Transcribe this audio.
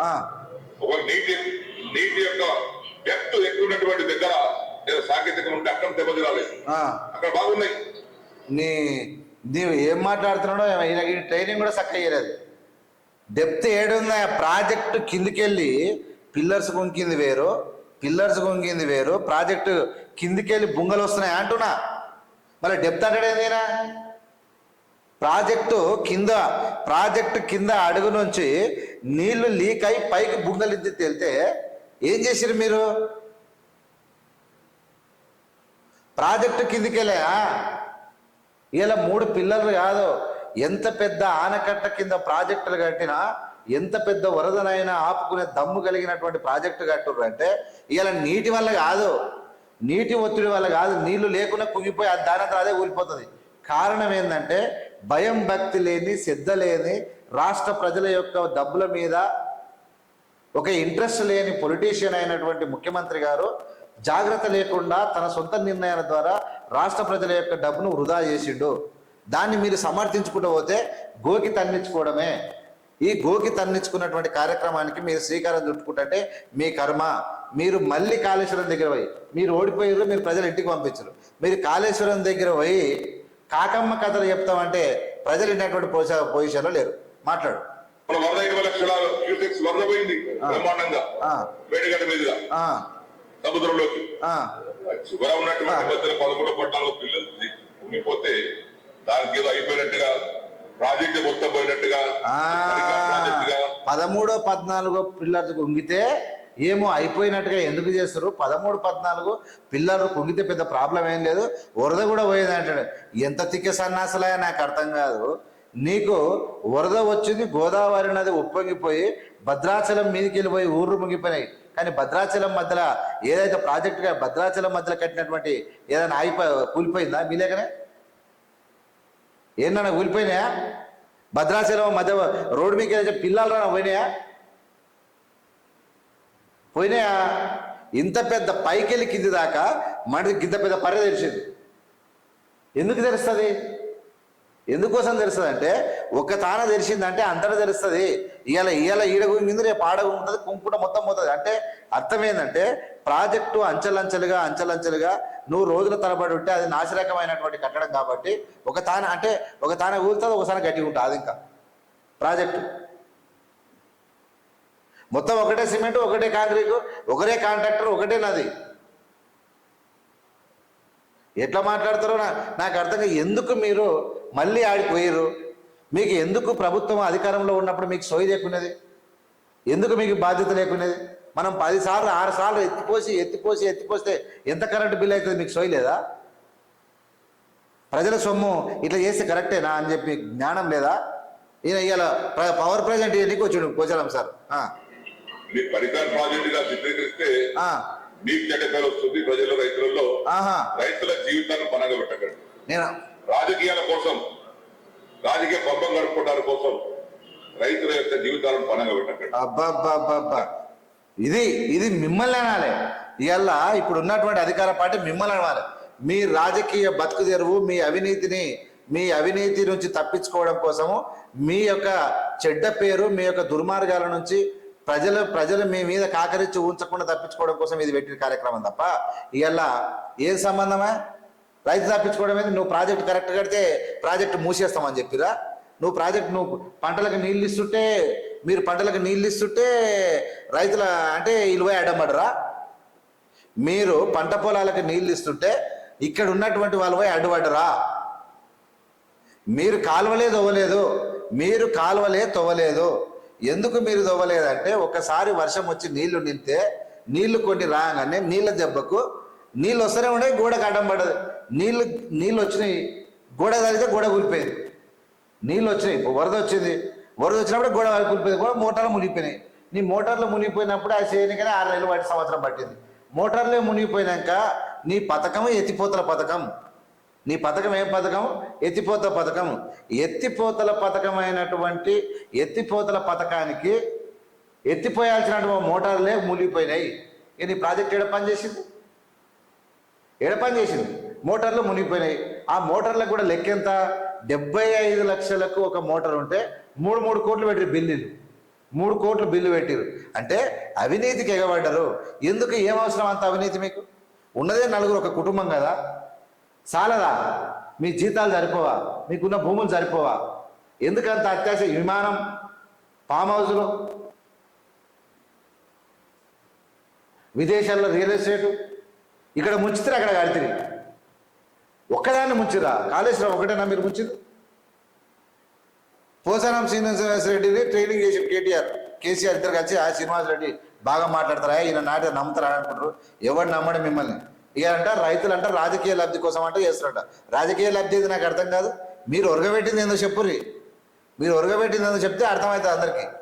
ఆ, ఒక నీటి నీటి యొక్క డెప్త్ ఎక్కువ ఉన్నటువంటి దగ్గర ఏదో సాంకేతికం ఉంటే అక్కడ దెబ్బతిరాలి ఆ. అక్కడ బాగున్నాయి. నీ నీవు ఏం మాట్లాడుతున్నాడో ఈ ట్రైనింగ్ కూడా చక్కగా చేయలేదు. డెప్త్ ఏడుందా ప్రాజెక్టు కిందికెళ్ళి పిల్లర్స్ కొంకింది వేరు పిల్లర్స్ కొంకింది వేరు ప్రాజెక్టు కిందికెళ్ళి బుంగలు వస్తున్నాయి అంటున్నా. మరి డెప్త్ అంటాడేందినా ప్రాజెక్టు కింద ప్రాజెక్టు కింద అడుగు నుంచి నీళ్ళు లీక్ అయి పైకి బుంగలిద్ది తేలితే ఏం చేసిరు మీరు? ప్రాజెక్టు కిందికెళ్ళా? ఇలా మూడు పిల్లర్లు కాదు ఎంత పెద్ద ఆనకట్ట కింద ప్రాజెక్టులు కట్టినా ఎంత పెద్ద వరదనైనా ఆపుకునే దమ్ము కలిగినటువంటి ప్రాజెక్టు కట్టుర్రు అంటే ఇలా నీటి వల్ల కాదు. నీటి ఒత్తిడి వల్ల కాదు నీళ్ళు లేకుండా కుంగిపోయి అది దానంతా అదే కూలిపోతుంది కారణం ఏంటంటే భయం భక్తి లేని సిద్ధ లేని రాష్ట్ర ప్రజల యొక్క డబ్బుల మీద ఒక ఇంట్రెస్ట్ లేని పొలిటీషియన్ అయినటువంటి ముఖ్యమంత్రి గారు జాగ్రత్త లేకుండా తన సొంత నిర్ణయాల ద్వారా రాష్ట్ర ప్రజల యొక్క డబ్బును వృధా చేసిండు. దాన్ని మీరు సమర్థించుకుంటూ పోతే గోకి తన్నించుకోవడమే. ఈ గోకి తన్నించుకున్నటువంటి కార్యక్రమానికి మీరు శ్రీకారం చుట్టుకుంటే మీ కర్మ. మీరు మళ్ళీ కాళేశ్వరం దగ్గర పోయి మీరు ఓడిపోయారు మీరు ప్రజలు ఇంటికి పంపించరు. మీరు కాళేశ్వరం దగ్గర పోయి కాకమ్మ కథలు చెప్తామంటే ప్రజలు విన్నటువంటి పొజిషన్ పొజిషన్లో లేరు. మాట్లాడు. వరద ఇరవై లక్షల క్యూసెక్స్ వరద పోయింది బ్రహ్మాండంగా. వేడిగడ్డ మీదుగా. ఆ, సముద్రంలోకి. చివర ఉన్నటువంటి పదమూడు పద్నాలుగు పిల్లలు ఉండిపోతే దానికి ఏదో అయిపోయినట్టుగా ప్రాజెక్ట్ మొత్తం పోయినట్టుగా పదమూడో పద్నాలుగో పిల్లర్లు కుంగితే ఏమో అయిపోయినట్టుగా ఎందుకు చేస్తారు? పదమూడు పద్నాలుగు పిల్లలు కుంగితే పెద్ద ప్రాబ్లం ఏం లేదు. వరద కూడా పోయేది అంటాడు. ఎంత తిక్క సన్నాసలే నాకు అర్థం కాదు. నీకు వరద వచ్చింది గోదావరి నది ఉప్పొంగిపోయి భద్రాచలం మీదకి వెళ్ళిపోయి ఊర్లు ముగిపోయినాయి కానీ భద్రాచలం మధ్యలో ఏదైతే ప్రాజెక్టుగా భద్రాచలం మధ్యలో కట్టినటువంటి ఏదైనా ఆగిపో కూలిపోయిందా మీ లేకనే ఏంటన్నా కూలిపోయినాయా? భద్రాచలం మధ్య రోడ్డు మీకు ఏదైతే పిల్లలు రా పోయినాయా? పోయినాయా ఇంత పెద్ద పైకెళ్ళి కింది దాకా మనకి ఇంత పెద్ద పర్రె తెలిసింది ఎందుకు తెలుస్తుంది ఎందుకోసం తెలుస్తుంది అంటే ఒక తాన తెలిసిందంటే అంతటా తెలుస్తుంది ఇవాళ ఇవాళ ఈడ గుంగింది రేపు ఆడ ఉంటుంది కుంకుట మొత్తం పోతుంది. అంటే అర్థం ఏంటంటే ప్రాజెక్టు అంచెలంచెలుగా అంచెలంచెలుగా నువ్వు రోజుల తరబడి ఉంటే అది నాశరకమైనటువంటి కట్టడం కాబట్టి ఒక తాన అంటే ఒక తాన ఊరుతుంది ఒకసారి గట్టిగా ఉంటుంది అది ఇంకా ప్రాజెక్టు. మొత్తం ఒకటే సిమెంట్ ఒకటే కాంక్రీట్ ఒకటే కాంట్రాక్టర్ ఒకటే నది. ఎట్లా మాట్లాడతారో నా నాకు అర్థం ఎందుకు మీరు మళ్ళీ ఆడిపోయారు మీకు ఎందుకు ప్రభుత్వం అధికారంలో ఉన్నప్పుడు మీకు సోయి లేకున్నది? ఎందుకు మీకు బాధ్యత లేకున్నది? మనం పది సార్లు ఆరు సార్లు ఎత్తిపోసి ఎత్తిపోసి ఎత్తిపోస్తే ఎంత కరెంటు బిల్ అవుతుంది? మీకు సోయి లేదా? ప్రజల సొమ్ము ఇట్లా చేస్తే కరెక్టేనా అని చెప్పి జ్ఞానం లేదా? ఈయన ఇవాళ పవర్ ప్రజెంట్ ఇవన్నీ వచ్చాడు పోచాలం సార్. ఆ, మీ పరికర ప్రాజెక్ట్గా చిత్రీకరిస్తే మీకు చెడ్డ పేరు వస్తుంది ప్రజలు రైతులలో. రైతుల జీవితాన్ని పనగ పెట్టకండి. నేను? రాజకీయాల కోసం రాజకీయ పబ్బం గడుపుకోవడానికి కోసం రైతుల యొక్క జీవితాలను పనగ పెట్టకండి. అబ్బబ్బబ్బబ్బా. ఇది ఇది మిమ్మల్ని అనాలి. ఇవాళ ఇప్పుడు ఉన్నటువంటి అధికార పార్టీ మిమ్మల్ని అనాలి. మీ రాజకీయ బతుకు తెరువు మీ అవినీతిని మీ అవినీతి నుంచి తప్పించుకోవడం కోసము మీ యొక్క చెడ్డ పేరు మీ యొక్క దుర్మార్గాల నుంచి ప్రజలు ప్రజలు మీ మీద కాకరించి ఉంచకుండా తప్పించుకోవడం కోసం ఇది పెట్టిన కార్యక్రమం తప్ప ఇవాళ ఏం సంబంధమా? రైతు తప్పించుకోవడం ఏంది? నువ్వు ప్రాజెక్ట్ కరెక్ట్ కడితే ప్రాజెక్ట్ మూసేస్తామని చెప్పిరా నువ్వు ప్రాజెక్ట్ నువ్వు పంటలకు నీళ్ళు ఇస్తుంటే మీరు పంటలకు నీళ్ళు ఇస్తుంటే రైతుల అంటే ఇలువై అడ్డమడరా? మీరు పంట పొలాలకు నీళ్ళు ఇస్తుంటే ఇక్కడ ఉన్నటువంటి వాళ్ళు పోయి అడ్డుపడరా మీరు కాలువలే తవ్వలేదు. మీరు కాలువలే తవ్వలేదు. ఎందుకు మీరు దొవ్వలేదంటే ఒకసారి వర్షం వచ్చి నీళ్ళు నింతే నీళ్ళు కొన్ని రాగానే నీళ్ళ దెబ్బకు నీళ్ళు వస్తూనే ఉండే గోడకు అడ్డం పడదు నీళ్ళు నీళ్ళు వచ్చినాయి గోడ తగిలితే గోడ కూలిపోయింది. నీళ్ళు వచ్చినాయి వరద వచ్చింది. వరద వచ్చినప్పుడు గోడ కూలిపోయింది కూడా మోటార్లు మునిగిపోయినాయి. నీ మోటార్లు మునిగిపోయినప్పుడు ఆ చేయనికనే ఆరు నెలలు వాటి సంవత్సరం పట్టింది. మోటార్లే మునిగిపోయినాక నీ పథకం ఎత్తిపోతల పథకం. నీ పథకం ఏం పథకం? ఎత్తిపోత పథకం. ఎత్తిపోతల పథకం అయినటువంటి ఎత్తిపోతల పథకానికి ఎత్తిపోయాల్సినటువంటి మోటార్లే మునిగిపోయినాయి. నీ ప్రాజెక్ట్ ఏడ పని చేసింది? ఏడ పని చేసింది? మోటార్లు మునిగిపోయినాయి. ఆ మోటార్లకు కూడా లెక్కెంత డెబ్బై ఐదు లక్షలకు ఒక మోటార్ ఉంటే మూడు మూడు కోట్లు పెట్టారు బిల్లులు. మూడు కోట్లు బిల్లు పెట్టిరు. అంటే అవినీతికి ఎగబడ్డరు. ఎందుకు? ఏం అవసరం అంత అవినీతి మీకు? ఉన్నదే నలుగురు ఒక కుటుంబం కదా. చాలదా? మీ జీతాలు సరిపోవా? మీకున్న భూములు సరిపోవా? ఎందుకంత అత్యాశ విమానం? ఫామ్ హౌస్లో? విదేశాల్లో రియల్ ఎస్టేటు? ఇక్కడ ముంచితే అక్కడ కడితే ఒక్కదాన్ని ముంచిరా కాళేశ్వరం ఒకటేనా మీరు ముంచింది పోసారం శ్రీనివాస రెడ్డిని ట్రైనింగ్ చేసి కేటీఆర్ కేసీఆర్ ఇద్దరు కలిసి ఆ శ్రీనివాస్ రెడ్డి బాగా మాట్లాడతారా? ఈయన నాటి నమ్ముతారా అనుకుంటారు. ఎవరు నమ్మడం మిమ్మల్ని? ఇక అంట రైతులు అంట రాజకీయ లబ్ధి కోసం అంట చేస్తారంట. రాజకీయ లబ్ధి ఇది నాకు అర్థం కాదు. మీరు ఒరగబెట్టింది ఏందో చెప్పుర్రి. మీరు ఒరగబెట్టింది ఏందో చెప్తే అర్థమవుతుంది అందరికీ.